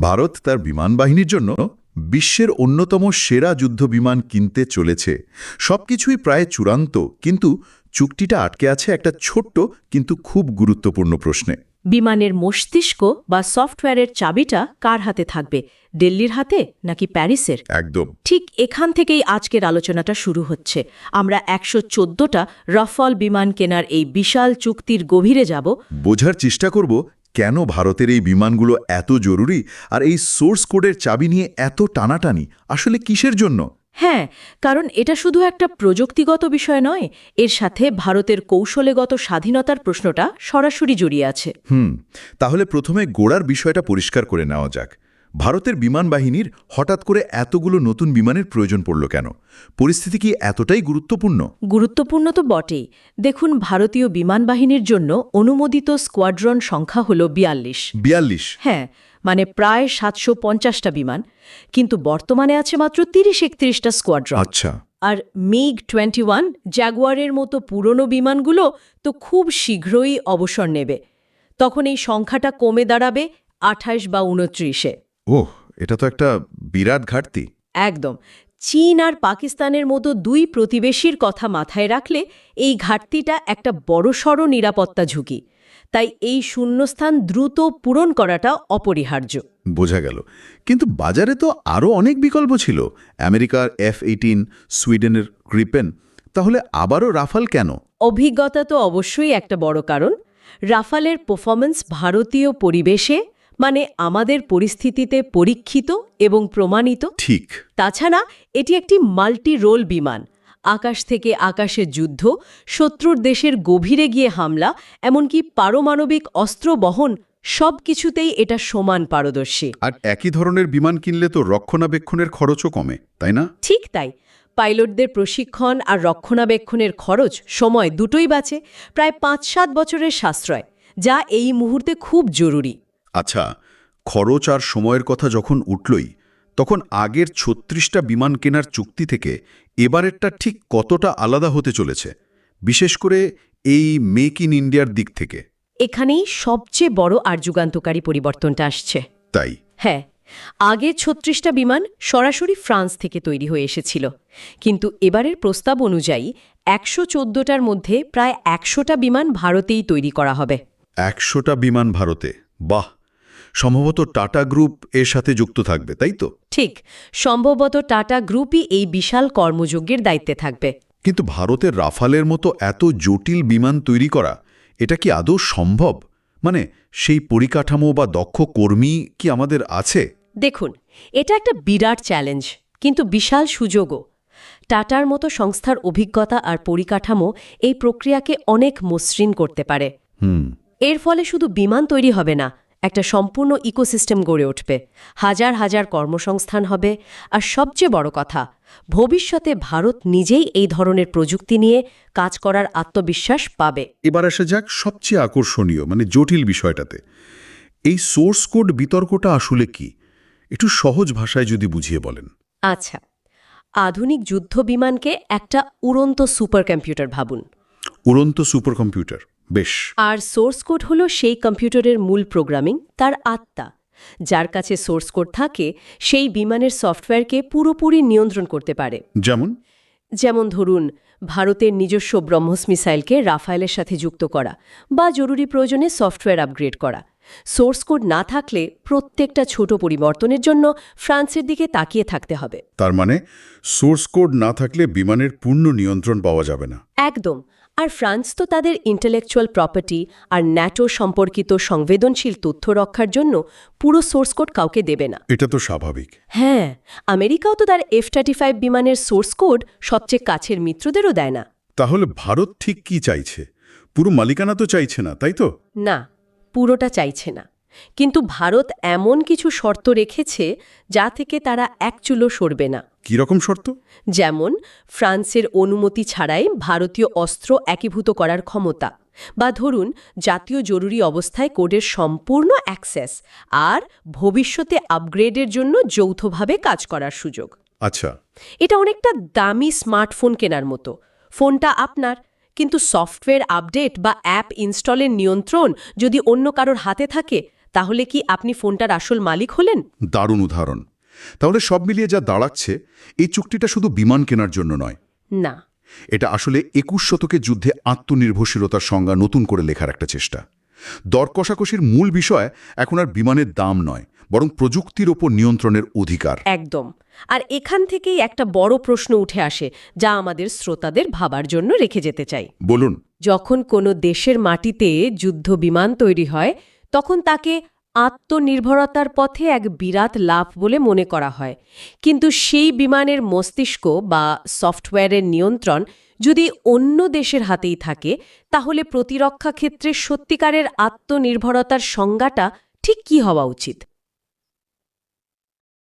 ভারত তার বিমান বাহিনীর জন্য বিশ্বের অন্যতম সেরা যুদ্ধ বিমান কিনতে চলেছে। সবকিছুই প্রায় চূড়ান্ত কিন্তু চুক্তিটা আটকে আছে একটা ছোট্ট কিন্তু খুব গুরুত্বপূর্ণ প্রশ্নে। বিমানের মস্তিষ্ক বা সফটওয়্যারের চাবিটা কার হাতে থাকবে? দিল্লির হাতে নাকি প্যারিসের? একদম। ঠিক এখান থেকেই আজকের আলোচনাটা শুরু হচ্ছে। আমরা একশো চোদ্দটা রাফাল বিমান কেনার এই বিশাল চুক্তির গভীরে যাব। বোঝার চেষ্টা করব কেন ভারতের এই বিমানগুলো এত জরুরি? আর এই সোর্স কোডের চাবি নিয়ে এত টানাটানি আসলে কিসের জন্য? হ্যাঁ কারণ এটা শুধু একটা প্রযুক্তিগত বিষয় নয় এর সাথে ভারতের কৌশলেগত স্বাধীনতার প্রশ্নটা সরাসরি জড়িয়ে আছে। হুম তাহলে প্রথমে গোড়ার বিষয়টা পরিষ্কার করে নেওয়া যাক। ভারতের বিমান বাহিনীর হঠাৎ করে এতগুলো নতুন বিমানের প্রয়োজন পড়ল কেন? পরিস্থিতি কি এতটাই গুরুত্বপূর্ণ? গুরুত্বপূর্ণ তো বটেই। দেখুন ভারতীয় বিমান বাহিনীর জন্য অনুমোদিত স্কোয়াড্রন সংখ্যা হল বিয়াল্লিশ। বিয়াল্লিশ? হ্যাঁ মানে প্রায় সাতশো পঞ্চাশটা বিমান কিন্তু বর্তমানে আছে মাত্র তিরিশ একত্রিশটা স্কোয়াড্রন। আচ্ছা। আর মিগ টোয়েন্টি ওয়ান জ্যাগুয়ারের মতো পুরনো বিমানগুলো তো খুব শীঘ্রই অবসর নেবে। তখন এই সংখ্যাটা কমে দাঁড়াবে আঠাশ বা উনত্রিশে ওহ এটা তো একটা বিরাট ঘাটতি। একদম। চীন আর পাকিস্তানের মতো দুই প্রতিবেশীর কথা মাথায় রাখলে এই ঘাটতিটা একটা বড়সড় নিরাপত্তা ঝুঁকি। তাই এই শূন্যস্থান দ্রুত পূরণ করাটা অপরিহার্য। বোঝা গেল। কিন্তু বাজারে তো আরও অনেক বিকল্প ছিল। আমেরিকার এফ এইটিন সুইডেনের গ্রিপেন। তাহলে আবারও রাফাল কেন? অভিজ্ঞতা তো অবশ্যই একটা বড় কারণ। রাফালের পারফরমেন্স ভারতীয় পরিবেশে মানে আমাদের পরিস্থিতিতে পরীক্ষিত এবং প্রমাণিত। ঠিক। তাছাড়া এটি একটি মাল্টি রোল বিমান। আকাশ থেকে আকাশে যুদ্ধ শত্রুর দেশের গভীরে গিয়ে হামলা এমনকি পারমাণবিক অস্ত্র বহন সব কিছুতেই এটা সমান পারদর্শী। আর একই ধরনের বিমান কিনলে তো রক্ষণাবেক্ষণের খরচও কমে তাই না? ঠিক তাই। পাইলটদের প্রশিক্ষণ আর রক্ষণাবেক্ষণের খরচ সময় দুটোই বাঁচে প্রায় পাঁচ সাত বছরের সাশ্রয় যা এই মুহূর্তে খুব জরুরি। আচ্ছা খরচ আর সময়ের কথা যখন উঠলই তখন আগের ছত্রিশটা বিমান কেনার চুক্তি থেকে এবারেরটা ঠিক কতটা আলাদা হতে চলেছে বিশেষ করে এই মেক ইন ইন্ডিয়ার দিক থেকে। এখানেই সবচেয়ে বড় আর যুগান্তকারী পরিবর্তনটা আসছে। তাই? হ্যাঁ আগে ছত্রিশটা বিমান সরাসরি ফ্রান্স থেকে তৈরি হয়ে এসেছিল কিন্তু এবারের প্রস্তাব অনুযায়ী একশো চোদ্দটার মধ্যে প্রায় একশোটা বিমান ভারতেই তৈরি করা হবে। একশোটা বিমান ভারতে? বাহ! সম্ভবত টাটা গ্রুপ এর সাথে যুক্ত থাকবে তাই তো? ঠিক সম্ভবত টাটা গ্রুপই এই বিশাল কর্মযজ্ঞের দায়িত্বে থাকবে। কিন্তু ভারতের রাফালের মতো এত জটিল বিমান তৈরি করা এটা কি আদৌ সম্ভব? মানে সেই পরিকাঠামো বা দক্ষ কর্মী কি আমাদের আছে? দেখুন এটা একটা বিরাট চ্যালেঞ্জ কিন্তু বিশাল সুযোগও। টাটার মতো সংস্থার অভিজ্ঞতা আর পরিকাঠামো এই প্রক্রিয়াকে অনেক মসৃণ করতে পারে। হুম। এর ফলে শুধু বিমান তৈরি হবে না একটা সম্পূর্ণ ইকোসিস্টেম গড়ে উঠবে। হাজার হাজার কর্মসংস্থান হবে। আর সবচেয়ে বড় কথা ভবিষ্যতে ভারত নিজেই এই ধরনের প্রযুক্তি নিয়ে কাজ করার আত্মবিশ্বাস পাবে। এবার আসা যাক সবচেয়ে আকর্ষণীয় মানে জটিল বিষয়টাতে। এই সোর্স কোড বিতর্কটা আসলে কি? একটু সহজ ভাষায় যদি বুঝিয়ে বলেন। আচ্ছা আধুনিক যুদ্ধ বিমানকে একটা উড়ন্ত সুপার কম্পিউটার ভাবুন। উড়ন্ত সুপার কম্পিউটার বেশ। আর সোর্স কোড হল সেই কম্পিউটারের মূল প্রোগ্রামিং তার আত্মা। যার কাছে সোর্স কোড থাকে সেই বিমানের সফটওয়্যারকে পুরোপুরি নিয়ন্ত্রণ করতে পারে। যেমন? যেমন ধরুন ভারতের নিজস্ব ব্রহ্মস মিসাইলকে রাফায়েলের সাথে যুক্ত করা বা জরুরি প্রয়োজনে সফটওয়্যার আপগ্রেড করা। সোর্স কোড না থাকলে প্রত্যেকটা ছোট পরিবর্তনের জন্য ফ্রান্সের দিকে তাকিয়ে থাকতে হবে। তার মানে সোর্স কোড না থাকলে বিমানের পূর্ণ নিয়ন্ত্রণ পাওয়া যাবে না। একদম। আর ফ্রান্স তো তাদের ইন্টেলেকচুয়াল প্রপার্টি আর ন্যাটো সম্পর্কিত সংবেদনশীল তথ্য রক্ষার জন্য পুরো সোর্স কোড কাউকে দেবে না। এটা তো স্বাভাবিক। হ্যাঁ আমেরিকাও তো তার এফ থার্টি ফাইভ বিমানের সোর্স কোড সবচেয়ে কাছের মিত্রদেরও দেয় না। তাহলে ভারত ঠিক কি চাইছে? পুরো মালিকানা তো চাইছে না তাই তো? না পুরোটা চাইছে না। কিন্তু ভারত এমন কিছু শর্ত রেখেছে যা থেকে তারা এক চুলো সরবে না। কি রকম শর্ত? যেমন ফ্রান্সের অনুমতি ছাড়াই ভারতীয় অস্ত্র একীভূত করার ক্ষমতা বা ধরুন জাতীয় জরুরি অবস্থায় কোডের সম্পূর্ণ অ্যাক্সেস আর ভবিষ্যতে আপগ্রেডের জন্য যৌথভাবে কাজ করার সুযোগ। আচ্ছা। এটা অনেকটা দামি স্মার্টফোন কেনার মতো। ফোনটা আপনার। কিন্তু সফটওয়্যার আপডেট বা অ্যাপ ইনস্টলের নিয়ন্ত্রণ যদি অন্য কারোর হাতে থাকে তাহলে কি আপনি ফোনটার আসল মালিক হলেন? দারুণ উদাহরণ। তাহলে সব মিলিয়ে যা দাঁড়াচ্ছে এই চুক্তিটা শুধু বিমান কেনার জন্য নয়। না। এটা আসলে একুশ শতকের যুদ্ধে আত্মনির্ভরশীলতার সংজ্ঞা নতুন করে লেখার একটা চেষ্টা। দর কষাকষির মূল বিষয় এখন আর বিমানের দাম নয় বরং প্রযুক্তির ওপর নিয়ন্ত্রণের অধিকার। একদম। আর এখান থেকেই একটা বড় প্রশ্ন উঠে আসে যা আমাদের শ্রোতাদের ভাবার জন্য রেখে যেতে চাই। বলুন। যখন কোনো দেশের মাটিতে যুদ্ধ বিমান তৈরি হয় তখন তাকে আত্মনির্ভরতার পথে এক বিরাট লাভ বলে মনে করা হয়। কিন্তু সেই বিমানের মস্তিষ্ক বা সফটওয়্যারের নিয়ন্ত্রণ যদি অন্য দেশের হাতেই থাকে, তাহলে প্রতিরক্ষা ক্ষেত্রে সত্যিকারের আত্মনির্ভরতার সংজ্ঞাটা ঠিক কী হওয়া উচিত?